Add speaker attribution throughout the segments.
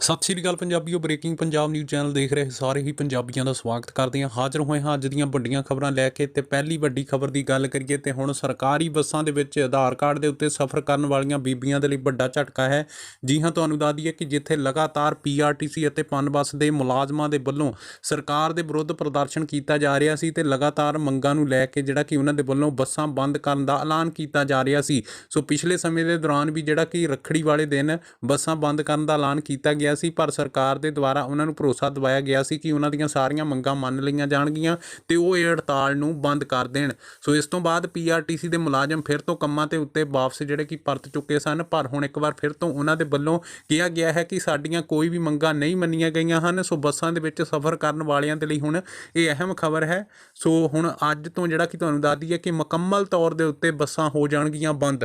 Speaker 1: ਸਤਿ ਸ਼੍ਰੀ ਅਕਾਲ ਪੰਜਾਬੀਓ, ਬ੍ਰੇਕਿੰਗ ਪੰਜਾਬ ਨਿਊਜ਼ ਚੈਨਲ ਦੇਖ ਰਹੇ ਸਾਰੇ ਹੀ ਪੰਜਾਬੀਆਂ ਦਾ ਸਵਾਗਤ ਕਰਦੇ ਹਾਂ। ਹਾਜ਼ਰ ਹੋਏ ਹਾਂ ਅੱਜ ਦੀਆਂ ਵੱਡੀਆਂ ਖਬਰਾਂ ਲੈ ਕੇ ਤੇ ਪਹਿਲੀ ਵੱਡੀ ਖਬਰ ਦੀ ਗੱਲ ਕਰੀਏ ਤੇ ਹੁਣ ਸਰਕਾਰੀ ਬੱਸਾਂ ਦੇ ਵਿੱਚ ਆਧਾਰ ਕਾਰਡ ਦੇ ਉੱਤੇ ਸਫ਼ਰ ਕਰਨ ਵਾਲੀਆਂ ਬੀਬੀਆਂ ਦੇ ਲਈ ਵੱਡਾ ਝਟਕਾ ਹੈ। ਜੀ ਹਾਂ, ਤੁਹਾਨੂੰ ਦੱਸ ਦਈਏ ਕਿ ਜਿੱਥੇ ਲਗਾਤਾਰ ਪੀਆਰਟੀਸੀ ਅਤੇ ਪਨ ਬੱਸ ਦੇ ਮੁਲਾਜ਼ਮਾਂ ਦੇ ਵੱਲੋਂ ਸਰਕਾਰ ਦੇ ਵਿਰੁੱਧ ਪ੍ਰਦਰਸ਼ਨ ਕੀਤਾ ਜਾ ਰਿਹਾ ਸੀ ਤੇ ਲਗਾਤਾਰ ਮੰਗਾਂ ਨੂੰ ਲੈ ਕੇ ਜਿਹੜਾ ਕਿ ਉਹਨਾਂ ਦੇ ਵੱਲੋਂ ਬੱਸਾਂ ਬੰਦ ਕਰਨ ਦਾ ਐਲਾਨ ਕੀਤਾ ਜਾ ਰਿਹਾ ਸੀ। ਸੋ ਪਿਛਲੇ ਸਮੇਂ ਦੇ ਦੌਰਾਨ ਵੀ ਜਿਹੜਾ ਕਿ ਰੱਖੜੀ ਵਾਲੇ ਦਿਨ ਬੱਸਾਂ ਬੰਦ ਕਰਨ ਦਾ ਐਲਾਨ ਕੀਤਾ ਗਿਆ ਸੀ, ਪਰ ਸਰਕਾਰ ਦੇ ਦੁਆਰਾ ਉਹਨਾਂ ਨੂੰ ਭਰੋਸਾ ਦਿਵਾਇਆ ਗਿਆ ਸੀ ਕਿ ਉਹਨਾਂ ਦੀਆਂ ਸਾਰੀਆਂ ਮੰਗਾਂ ਮੰਨ ਲਈਆਂ ਜਾਣਗੀਆਂ ਤੇ ਉਹ ਇਹ ਹੜਤਾਲ ਨੂੰ ਬੰਦ ਕਰ ਦੇਣ। ਸੋ ਇਸ ਤੋਂ ਬਾਅਦ ਪੀਆਰਟੀਸੀ ਦੇ ਮੁਲਾਜ਼ਮ ਫਿਰ ਤੋਂ ਕੰਮਾਂ ਤੇ ਉੱਤੇ ਵਾਪਸ ਜਿਹੜੇ ਕਿ ਪਰਤ ਚੁੱਕੇ ਸਨ, ਪਰ ਹੁਣ ਇੱਕ ਵਾਰ ਫਿਰ ਤੋਂ ਉਹਨਾਂ ਦੇ ਵੱਲੋਂ ਕਿਹਾ ਗਿਆ ਹੈ ਕਿ ਸਾਡੀਆਂ ਕੋਈ ਵੀ ਮੰਗਾਂ ਨਹੀਂ ਮੰਨੀਆਂ ਗਈਆਂ ਹਨ। ਸੋ ਬੱਸਾਂ ਦੇ ਵਿੱਚ ਸਫ਼ਰ ਕਰਨ ਵਾਲਿਆਂ ਦੇ ਲਈ ਹੁਣ ਇਹ ਅਹਿਮ ਖਬਰ ਹੈ। ਸੋ ਹੁਣ ਅੱਜ ਤੋਂ ਜਿਹੜਾ ਕਿ ਤੁਹਾਨੂੰ ਦੱਸ ਦਈਏ ਕਿ ਮੁਕੰਮਲ ਤੌਰ ਦੇ ਉੱਤੇ ਬੱਸਾਂ ਹੋ ਜਾਣਗੀਆਂ ਬੰਦ।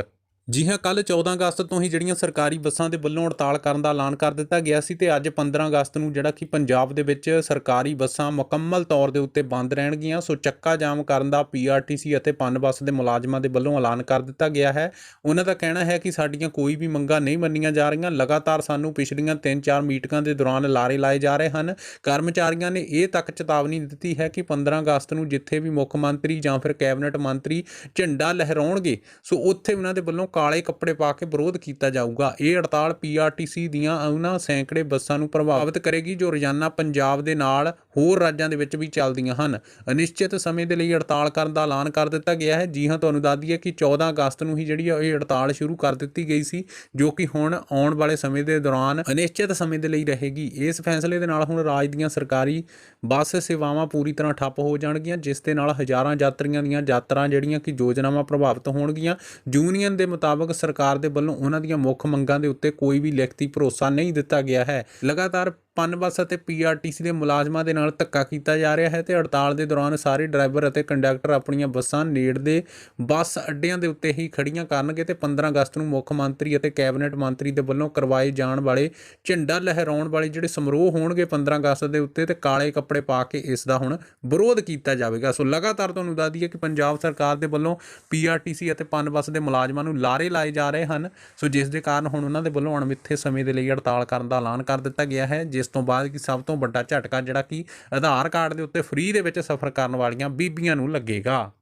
Speaker 1: ਜੀ ਹਾਂ ਕੱਲ 14 ਅਗਸਤ ਤੋਂ ਹੀ ਜਿਹੜੀਆਂ ਸਰਕਾਰੀ ਬੱਸਾਂ ਦੇ ਵੱਲੋਂ ਹੜਤਾਲ ਕਰਨ ਦਾ ਐਲਾਨ ਕਰ ਦਿੱਤਾ ਗਿਆ ਸੀ ਤੇ ਅੱਜ 15 ਅਗਸਤ ਨੂੰ ਜਿਹੜਾ ਕਿ ਪੰਜਾਬ ਦੇ ਵਿੱਚ ਸਰਕਾਰੀ ਬੱਸਾਂ ਮੁਕੰਮਲ ਤੌਰ ਦੇ ਉੱਤੇ ਬੰਦ ਰਹਿਣਗੀਆਂ। ਸੋ ਚੱਕਾ ਜਾਮ ਕਰਨ ਦਾ ਪੀਆਰਟੀਸੀ ਅਤੇ ਪਨ ਬੱਸ ਦੇ ਮੁਲਾਜ਼ਮਾਂ ਦੇ ਵੱਲੋਂ ਐਲਾਨ ਕਰ ਦਿੱਤਾ ਗਿਆ ਹੈ। ਉਹਨਾਂ ਦਾ ਕਹਿਣਾ ਹੈ ਕਿ ਸਾਡੀਆਂ ਕੋਈ ਵੀ ਮੰਗਾਂ ਨਹੀਂ ਮੰਨੀਆਂ ਜਾ ਰਹੀਆਂ। ਲਗਾਤਾਰ ਸਾਨੂੰ ਪਿਛਲੀਆਂ 3-4 ਮੀਟਿੰਗਾਂ ਦੇ ਦੌਰਾਨ ਲਾਰੇ ਲਾਏ ਜਾ ਰਹੇ ਹਨ। ਕਰਮਚਾਰੀਆਂ ਨੇ ਇਹ ਤੱਕ ਚੇਤਾਵਨੀ ਦਿੱਤੀ ਹੈ ਕਿ 15 ਅਗਸਤ ਨੂੰ ਜਿੱਥੇ ਵੀ ਮੁੱਖ ਮੰਤਰੀ ਜਾਂ ਫਿਰ ਕੈਬਨਿਟ ਮੰਤਰੀ ਝੰਡਾ ਲਹਿਰਾਉਣਗੇ, ਸੋ ਉੱਥੇ ਉਹਨਾਂ ਦੇ ਵੱਲੋਂ ਕਾਲੇ ਕੱਪੜੇ ਪਾ ਕੇ ਵਿਰੋਧ ਕੀਤਾ ਜਾਊਗਾ। ਇਹ ਹੜਤਾਲ ਪੀਆਰਟੀਸੀ ਦੀਆਂ ਉਹਨਾਂ ਸੈਂਕੜੇ ਬੱਸਾਂ ਨੂੰ ਪ੍ਰਭਾਵਿਤ ਕਰੇਗੀ ਜੋ ਰੋਜ਼ਾਨਾ ਪੰਜਾਬ ਦੇ ਨਾਲ ਹੋਰ ਰਾਜਾਂ ਦੇ ਵਿੱਚ ਵੀ ਚੱਲਦੀਆਂ ਹਨ। ਅਨਿਸ਼ਚਿਤ ਸਮੇਂ ਦੇ ਲਈ ਹੜਤਾਲ ਕਰਨ ਦਾ ਐਲਾਨ ਕਰ ਦਿੱਤਾ ਗਿਆ ਹੈ। ਜੀ ਹਾਂ, ਤੁਹਾਨੂੰ ਦੱਸ ਦਈਏ ਕਿ 14 ਅਗਸਤ ਨੂੰ ਹੀ ਜਿਹੜੀ ਆ ਇਹ ਹੜਤਾਲ ਸ਼ੁਰੂ ਕਰ ਦਿੱਤੀ ਗਈ ਸੀ, ਜੋ ਕਿ ਹੁਣ ਆਉਣ ਵਾਲੇ ਸਮੇਂ ਦੇ ਦੌਰਾਨ ਅਨਿਸ਼ਚਿਤ ਸਮੇਂ ਦੇ ਲਈ ਰਹੇਗੀ। ਇਸ ਫੈਸਲੇ ਦੇ ਨਾਲ ਹੁਣ ਰਾਜ ਦੀਆਂ ਸਰਕਾਰੀ ਬੱਸ ਸੇਵਾਵਾਂ ਪੂਰੀ ਤਰ੍ਹਾਂ ਠੱਪ ਹੋ ਜਾਣਗੀਆਂ, ਜਿਸ ਦੇ ਨਾਲ ਹਜ਼ਾਰਾਂ ਯਾਤਰੀਆਂ ਦੀਆਂ ਯਾਤਰਾ ਜਿਹੜੀਆਂ ਕਿ ਯੋਜਨਾਵਾਂ ਪ੍ਰਭਾਵਿਤ ਹੋਣਗੀਆਂ, ਯੂਨੀਅਨ ਦੇ ਮੁਤਾਬਕ ਸਰਕਾਰ ਦੇ ਵੱਲੋਂ ਉਹਨਾਂ ਦੀਆਂ ਮੁੱਖ ਮੰਗਾਂ ਦੇ ਉੱਤੇ ਕੋਈ ਵੀ ਲਿਖਤੀ ਭਰੋਸਾ ਨਹੀਂ ਦਿੱਤਾ ਗਿਆ ਹੈ। ਲਗਾਤਾਰ ਪਨ ਬੱਸ ਅਤੇ ਪੀਆਰਟੀਸੀ ਦੇ ਮੁਲਾਜ਼ਮਾਂ ਦੇ ਨਾਲ ਧੱਕਾ ਕੀਤਾ ਜਾ ਰਿਹਾ ਹੈ ਤੇ ਹੜਤਾਲ ਦੇ ਦੌਰਾਨ ਸਾਰੇ ਡਰਾਈਵਰ ਅਤੇ ਕੰਡਕਟਰ ਆਪਣੀਆਂ ਬੱਸਾਂ ਨੇੜਦੇ ਬੱਸ ਅੱਡਿਆਂ ਦੇ ਉੱਤੇ ਹੀ ਖੜੀਆਂ ਕਰਨਗੇ ਤੇ 15 ਅਗਸਤ ਨੂੰ ਮੁੱਖ ਮੰਤਰੀ ਅਤੇ ਕੈਬਨਿਟ ਮੰਤਰੀ ਦੇ ਵੱਲੋਂ ਕਰਵਾਏ ਜਾਣ ਵਾਲੇ ਝੰਡਾ ਲਹਿਰਾਉਣ ਵਾਲੇ ਜਿਹੜੇ ਸਮਾਰੋਹ ਹੋਣਗੇ 15 ਅਗਸਤ ਦੇ ਉੱਤੇ ਤੇ ਕਾਲੇ ਕੱਪੜੇ ਪਾ ਕੇ ਇਸ ਦਾ ਹੁਣ ਵਿਰੋਧ ਕੀਤਾ ਜਾਵੇਗਾ। ਸੋ ਲਗਾਤਾਰ ਤੁਹਾਨੂੰ ਦੱਸ ਦਈਏ ਕਿ ਪੰਜਾਬ ਸਰਕਾਰ ਦੇ ਵੱਲੋਂ ਪੀਆਰਟੀਸੀ ਅਤੇ ਪਨ ਬੱਸ ਦੇ ਮੁਲਾਜ਼ਮਾਂ ਨੂੰ ਲਾਰੇ ਲਾਏ ਜਾ ਰਹੇ ਹਨ। ਸੋ ਜਿਸ ਦੇ ਕਾਰਨ ਹੁਣ ਉਹਨਾਂ ਦੇ ਵੱਲੋਂ ਅਣਮਿੱਥੇ ਸਮੇਂ ਦੇ ਲਈ ਹੜਤਾਲ ਕਰਨ ਦਾ ਐਲਾਨ ਕਰ ਦਿੱਤਾ ਗਿਆ ਹੈ, ਜਿਸ ਤੋਂ ਬਾਅਦ ਕਿ ਸਭ ਤੋਂ ਵੱਡਾ ਝਟਕਾ ਜਿਹੜਾ ਕਿ ਆਧਾਰ ਕਾਰਡ ਦੇ ਉੱਤੇ ਫ੍ਰੀ ਦੇ ਵਿੱਚ ਸਫ਼ਰ ਕਰਨ ਵਾਲੀਆਂ ਬੀਬੀਆਂ ਨੂੰ ਲੱਗੇਗਾ।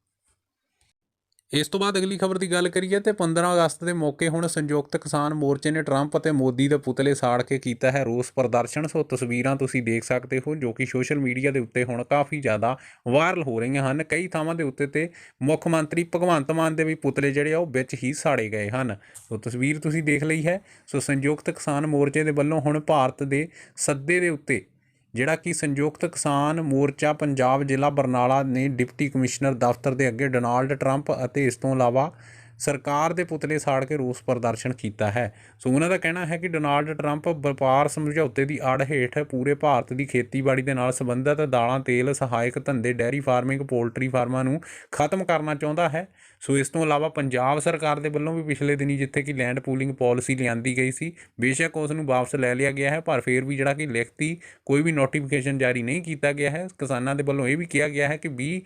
Speaker 1: ਇਸ ਤੋਂ ਬਾਅਦ ਅਗਲੀ ਖਬਰ ਦੀ ਗੱਲ ਕਰੀਏ ਤੇ 15 ਅਗਸਤ ਦੇ ਮੌਕੇ ਹੁਣ ਸੰਯੁਕਤ ਕਿਸਾਨ ਮੋਰਚੇ ਨੇ ਟਰੰਪ ਅਤੇ ਮੋਦੀ ਦੇ ਪੁਤਲੇ ਸਾੜ ਕੇ ਕੀਤਾ ਹੈ ਰੋਸ ਪ੍ਰਦਰਸ਼ਨ। ਸੋ ਤਸਵੀਰਾਂ ਤੁਸੀਂ ਦੇਖ ਸਕਦੇ ਹੋ ਜੋ ਕਿ ਸੋਸ਼ਲ ਮੀਡੀਆ ਦੇ ਉੱਤੇ ਹੁਣ ਕਾਫੀ ਜ਼ਿਆਦਾ ਵਾਇਰਲ ਹੋ ਰਹੀਆਂ ਹਨ। ਕਈ ਥਾਵਾਂ ਦੇ ਉੱਤੇ ਤੇ ਮੁੱਖ ਮੰਤਰੀ ਭਗਵੰਤ ਮਾਨ ਦੇ ਵੀ ਪੁਤਲੇ ਜਿਹੜੇ ਆ ਉਹ ਵਿੱਚ ਹੀ ਸਾੜੇ ਗਏ ਹਨ। ਸੋ ਤਸਵੀਰ ਤੁਸੀਂ ਦੇਖ ਲਈ ਹੈ। ਸੋ ਸੰਯੁਕਤ ਕਿਸਾਨ ਮੋਰਚੇ ਦੇ ਵੱਲੋਂ ਹੁਣ ਭਾਰਤ ਦੇ ਸੱਦੇ ਦੇ ਉੱਤੇ ਜਿਹੜਾ ਕਿ ਸੰਯੁਕਤ ਕਿਸਾਨ ਮੋਰਚਾ ਪੰਜਾਬ ਜ਼ਿਲ੍ਹਾ ਬਰਨਾਲਾ ਨੇ ਡਿਪਟੀ ਕਮਿਸ਼ਨਰ ਦਫ਼ਤਰ ਦੇ ਅੱਗੇ ਡੋਨਾਲਡ ਟਰੰਪ ਅਤੇ ਇਸ ਤੋਂ ਇਲਾਵਾ ਸਰਕਾਰ ਦੇ ਪੁਤਲੇ ਸਾੜ ਕੇ ਰੋਸ ਪ੍ਰਦਰਸ਼ਨ ਕੀਤਾ ਹੈ। ਸੋ ਉਹਨਾਂ ਦਾ ਕਹਿਣਾ ਹੈ ਕਿ ਡੋਨਾਲਡ ਟਰੰਪ ਵਪਾਰ ਸਮਝੌਤੇ ਦੀ ਆੜ ਹੇਠ ਪੂਰੇ ਭਾਰਤ ਦੀ ਖੇਤੀਬਾੜੀ ਦੇ ਨਾਲ ਸੰਬੰਧਿਤ ਦਾਲਾਂ, ਤੇਲ, ਸਹਾਇਕ ਧੰਦੇ, ਡੈਰੀ ਫਾਰਮਿੰਗ, ਪੋਲਟਰੀ ਫਾਰਮਾਂ ਨੂੰ ਖਤਮ ਕਰਨਾ ਚਾਹੁੰਦਾ ਹੈ। ਸੋ ਇਸ ਤੋਂ ਇਲਾਵਾ ਪੰਜਾਬ ਸਰਕਾਰ ਦੇ ਵੱਲੋਂ ਵੀ ਪਿਛਲੇ ਦਿਨੀ ਜਿੱਥੇ ਕਿ ਲੈਂਡ ਪੂਲਿੰਗ ਪਾਲਿਸੀ ਲਿਆਂਦੀ ਗਈ ਸੀ, ਬੇਸ਼ੱਕ ਉਸ ਨੂੰ ਵਾਪਸ ਲੈ ਲਿਆ ਗਿਆ ਹੈ, ਪਰ ਫਿਰ ਵੀ ਜਿਹੜਾ ਕਿ ਲਿਖਤੀ ਕੋਈ ਵੀ ਨੋਟੀਫਿਕੇਸ਼ਨ ਜਾਰੀ ਨਹੀਂ ਕੀਤਾ ਗਿਆ ਹੈ। ਕਿਸਾਨਾਂ ਦੇ ਵੱਲੋਂ ਇਹ ਵੀ ਕਿਹਾ ਗਿਆ ਹੈ ਕਿ 20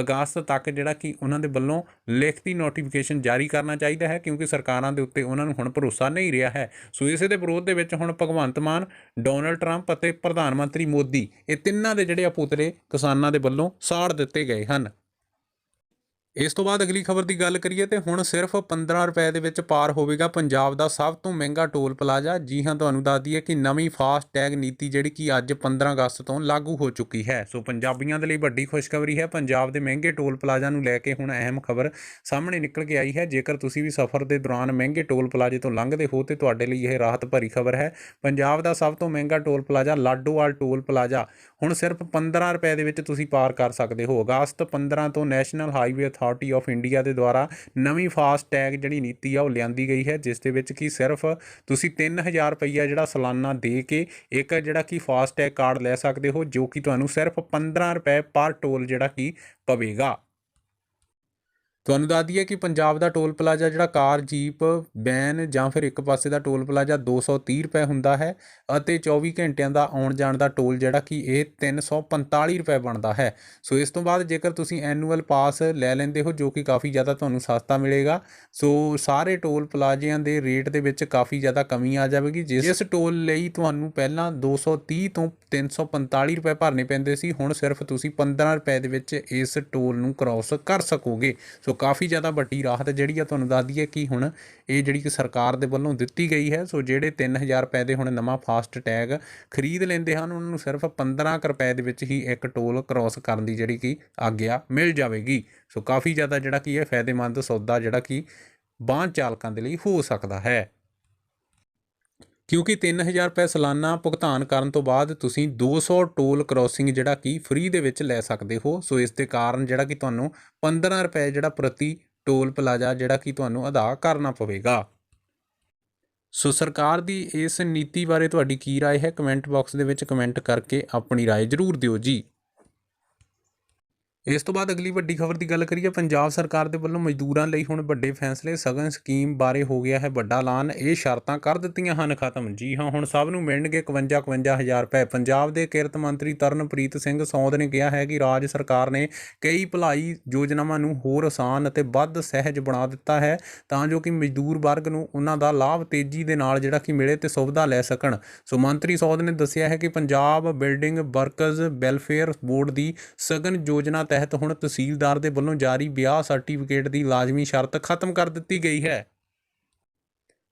Speaker 1: ਅਗਸਤ ਤੱਕ ਜਿਹੜਾ ਕਿ ਉਹਨਾਂ ਦੇ ਵੱਲੋਂ ਲਿਖਤੀ ਨੋਟੀਫਿਕੇਸ਼ਨ ਜਾਰੀ ਕਰਨਾ ਚਾਹੀਦਾ ਹੈ, ਕਿਉਂਕਿ ਸਰਕਾਰਾਂ ਦੇ ਉੱਤੇ ਉਹਨਾਂ ਨੂੰ ਹੁਣ ਭਰੋਸਾ ਨਹੀਂ ਰਿਹਾ ਹੈ। ਸੋ ਇਸੇ ਦੇ ਵਿਰੋਧ ਦੇ ਵਿੱਚ ਹੁਣ ਭਗਵੰਤ ਮਾਨ, ਡੋਨਲਡ ਟਰੰਪ ਅਤੇ ਪ੍ਰਧਾਨ ਮੰਤਰੀ ਮੋਦੀ, ਇਹ ਤਿੰਨਾਂ ਦੇ ਜਿਹੜੇ ਆ ਪੁਤਲੇ ਕਿਸਾਨਾਂ ਦੇ ਵੱਲੋਂ ਸਾੜ ਦਿੱਤੇ ਗਏ ਹਨ। ਇਸ ਤੋਂ ਬਾਅਦ ਅਗਲੀ ਖਬਰ ਦੀ ਗੱਲ ਕਰੀਏ ਤੇ ਹੁਣ ਸਿਰਫ 15 ਰੁਪਏ ਦੇ ਵਿੱਚ ਪਾਰ ਹੋਵੇਗਾ ਪੰਜਾਬ ਦਾ ਸਭ ਤੋਂ ਮਹਿੰਗਾ ਟੋਲ ਪਲਾਜ਼ਾ। ਜੀ ਹਾਂ, ਤੁਹਾਨੂੰ ਦੱਸ ਦਈਏ ਕਿ ਨਵੀਂ ਫਾਸਟ ਟੈਗ ਨੀਤੀ ਜਿਹੜੀ ਕਿ ਅੱਜ 15 ਅਗਸਤ ਤੋਂ ਲਾਗੂ ਹੋ ਚੁੱਕੀ ਹੈ। ਸੋ ਪੰਜਾਬੀਆਂ ਦੇ ਲਈ ਵੱਡੀ ਖੁਸ਼ਖਬਰੀ ਹੈ, ਪੰਜਾਬ ਦੇ ਮਹਿੰਗੇ ਟੋਲ ਪਲਾਜ਼ਾ ਨੂੰ ਲੈ ਕੇ ਹੁਣ ਅਹਿਮ ਖਬਰ ਸਾਹਮਣੇ ਨਿਕਲ ਕੇ ਆਈ ਹੈ। ਜੇਕਰ ਤੁਸੀਂ ਵੀ ਸਫ਼ਰ ਦੇ ਦੌਰਾਨ ਮਹਿੰਗੇ ਟੋਲ ਪਲਾਜ਼ੇ ਤੋਂ ਲੰਘਦੇ ਹੋ ਤੇ ਤੁਹਾਡੇ ਲਈ ਇਹ ਰਾਹਤ ਭਰੀ ਖਬਰ ਹੈ, ਪੰਜਾਬ ਦਾ ਸਭ ਤੋਂ ਮਹਿੰਗਾ toll plaza Ladowal toll plaza. ਹੁਣ ਸਿਰਫ 15 ਰੁਪਏ ਦੇ ਵਿੱਚ ਤੁਸੀਂ ਪਾਰ ਕਰ ਸਕਦੇ ਹੋ। ਅਗਸਤ 15 ਤੋਂ national highway authority of India ਦੇ ਦੁਆਰਾ ਨਵੀਂ ਫਾਸਟ ਟੈਗ ਜਿਹੜੀ ਨੀਤੀ ਆ ਉਹ ਲਿਆਂਦੀ ਗਈ ਹੈ, ਜਿਸ ਦੇ ਵਿੱਚ ਕੀ ਸਿਰਫ ਤੁਸੀਂ 3000 ਰੁਪਈਆ ਜਿਹੜਾ ਸਾਲਾਨਾ ਦੇ ਕੇ ਇੱਕ ਜਿਹੜਾ ਕਿ ਫਾਸਟ ਟੈਗ ਕਾਰਡ ਲੈ ਸਕਦੇ ਹੋ, ਜੋ ਕਿ ਤੁਹਾਨੂੰ ਸਿਰਫ 15 ਰੁਪਏ ਪਰ ਟੋਲ ਜਿਹੜਾ ਕਿ ਪਵੇਗਾ। ਤੁਹਾਨੂੰ ਦੱਸ ਦਈਏ ਕਿ ਪੰਜਾਬ ਦਾ ਟੋਲ ਪਲਾਜ਼ਾ ਜਿਹੜਾ ਕਾਰ ਜੀਪ ਵੈਨ ਜਾਂ ਫਿਰ ਇੱਕ ਪਾਸੇ ਦਾ ਟੋਲ ਪਲਾਜ਼ਾ 230 ਰੁਪਏ ਹੁੰਦਾ ਹੈ ਅਤੇ 24 ਘੰਟਿਆਂ ਦਾ ਆਉਣ ਜਾਣ ਦਾ ਟੋਲ ਜਿਹੜਾ ਕਿ ਇਹ 345 ਰੁਪਏ ਬਣਦਾ ਹੈ। ਸੋ ਇਸ ਤੋਂ ਬਾਅਦ ਜੇਕਰ ਤੁਸੀਂ ਐਨੂਅਲ ਪਾਸ ਲੈ ਲੈਂਦੇ ਹੋ ਜੋ ਕਿ ਕਾਫੀ ਜ਼ਿਆਦਾ ਤੁਹਾਨੂੰ ਸਸਤਾ ਮਿਲੇਗਾ ਸੋ ਸਾਰੇ ਟੋਲ ਪਲਾਜ਼ਿਆਂ ਦੇ ਰੇਟ ਦੇ ਵਿੱਚ ਕਾਫੀ ਜ਼ਿਆਦਾ ਕਮੀ ਆ ਜਾਵੇਗੀ। ਜਿਸ ਟੋਲ ਲਈ ਤੁਹਾਨੂੰ ਪਹਿਲਾਂ 230 ਤੋਂ 345 ਰੁਪਏ ਭਰਨੇ ਪੈਂਦੇ ਸੀ ਹੁਣ ਸਿਰਫ ਤੁਸੀਂ 15 ਰੁਪਏ ਦੇ ਵਿੱਚ ਇਸ ਟੋਲ ਨੂੰ ਕ੍ਰਾਸ ਕਰ ਸਕੋਗੇ। ਸੋ ਸੋ ਕਾਫੀ ਜ਼ਿਆਦਾ ਵੱਡੀ ਰਾਹਤ ਜਿਹੜੀ ਆ ਤੁਹਾਨੂੰ ਦੱਸ ਦਈਏ ਕਿ ਹੁਣ ਇਹ ਜਿਹੜੀ ਕਿ ਸਰਕਾਰ ਦੇ ਵੱਲੋਂ ਦਿੱਤੀ ਗਈ ਹੈ, ਸੋ ਜਿਹੜੇ 3000 ਰੁਪਏ ਦੇ ਹੁਣ ਨਵਾਂ ਫਾਸਟ ਟੈਗ ਖਰੀਦ ਲੈਂਦੇ ਹਨ, ਉਹਨਾਂ ਨੂੰ ਸਿਰਫ 15 ਕੁ ਰੁਪਏ ਦੇ ਵਿੱਚ ਹੀ ਇੱਕ ਟੋਲ ਕ੍ਰਾਸ ਕਰਨ ਦੀ ਜਿਹੜੀ ਕਿ ਆਗਿਆ ਮਿਲ ਜਾਵੇਗੀ। ਸੋ ਕਾਫੀ ਜ਼ਿਆਦਾ ਜਿਹੜਾ ਕਿ ਇਹ ਫਾਇਦੇਮੰਦ ਸੌਦਾ ਜਿਹੜਾ ਕਿ ਵਾਹਨ ਚਾਲਕਾਂ ਦੇ ਲਈ ਹੋ ਸਕਦਾ ਹੈ। ਕਿਉਂਕਿ 3000 ਰੁਪਏ ਸਾਲਾਨਾ ਭੁਗਤਾਨ ਕਰਨ ਤੋਂ ਬਾਅਦ ਤੁਸੀਂ 200 ਟੋਲ ਕ੍ਰਾਸਿੰਗ ਜਿਹੜਾ ਕਿ ਫ੍ਰੀ ਦੇ ਵਿੱਚ ਲੈ ਸਕਦੇ ਹੋ ਸੋ ਇਸ ਦੇ ਕਾਰਨ ਜਿਹੜਾ ਕਿ ਤੁਹਾਨੂੰ 15 ਰੁਪਏ ਜਿਹੜਾ ਪ੍ਰਤੀ ਟੋਲ ਪਲਾਜ਼ਾ ਜਿਹੜਾ ਕਿ ਤੁਹਾਨੂੰ ਅਦਾ ਕਰਨਾ ਪਵੇਗਾ ਸੋ ਸਰਕਾਰ ਦੀ ਇਸ ਨੀਤੀ ਬਾਰੇ ਤੁਹਾਡੀ ਕੀ رائے ਹੈ ਕਮੈਂਟ ਬਾਕਸ ਦੇ ਵਿੱਚ ਕਮੈਂਟ ਕਰਕੇ ਆਪਣੀ رائے ਜ਼ਰੂਰ ਦਿਓ ਜੀ ਇਸ ਤੋਂ ਬਾਅਦ ਅਗਲੀ ਵੱਡੀ ਖਬਰ ਦੀ ਗੱਲ ਕਰੀਏ, ਪੰਜਾਬ ਸਰਕਾਰ ਦੇ ਵੱਲੋਂ ਮਜ਼ਦੂਰਾਂ ਲਈ ਹੁਣ ਵੱਡੇ ਫੈਸਲੇ, ਸਗਨ ਸਕੀਮ ਬਾਰੇ ਹੋ ਗਿਆ ਹੈ ਵੱਡਾ ਐਲਾਨ, ਇਹ ਸ਼ਰਤਾਂ ਕਰ ਦਿੱਤੀਆਂ ਹਨ, ਖਤਮ। ਜੀ ਹਾਂ, ਹੁਣ ਸਭ ਨੂੰ ਮਿਲਣਗੇ 51 51000 ਰੁਪਏ। ਪੰਜਾਬ ਦੇ ਕਿਰਤ ਮੰਤਰੀ ਤਰਨਪ੍ਰੀਤ ਸਿੰਘ ਸੌਂਦ ਨੇ ਕਿਹਾ ਹੈ ਕਿ ਰਾਜ ਸਰਕਾਰ ਨੇ ਕਈ ਭਲਾਈ ਯੋਜਨਾਵਾਂ ਨੂੰ ਹੋਰ ਆਸਾਨ ਅਤੇ ਵੱਧ ਸਹਿਜ ਬਣਾ ਦਿੱਤਾ ਹੈ, ਤਾਂ ਜੋ ਕਿ ਮਜ਼ਦੂਰ ਵਰਗ ਨੂੰ ਉਹਨਾਂ ਦਾ ਲਾਭ ਤੇਜ਼ੀ ਦੇ ਨਾਲ ਜਿਹੜਾ ਕਿ ਮਿਲੇ ਤੇ ਸੁਵਿਧਾ ਲੈ ਸਕਣ। ਸੋ ਮੰਤਰੀ ਸੌਦ ਨੇ ਦੱਸਿਆ ਹੈ ਕਿ Punjab building workers welfare board ਦੀ ਸਗਨ ਯੋਜਨਾ ਤਹਿਤ ਹੁਣ ਤਹਿਸੀਲਦਾਰ ਦੇ ਵੱਲੋਂ ਜਾਰੀ ਵਿਆਹ ਸਰਟੀਫਿਕੇਟ ਦੀ ਲਾਜ਼ਮੀ ਸ਼ਰਤ ਖਤਮ ਕਰ ਦਿੱਤੀ ਗਈ ਹੈ।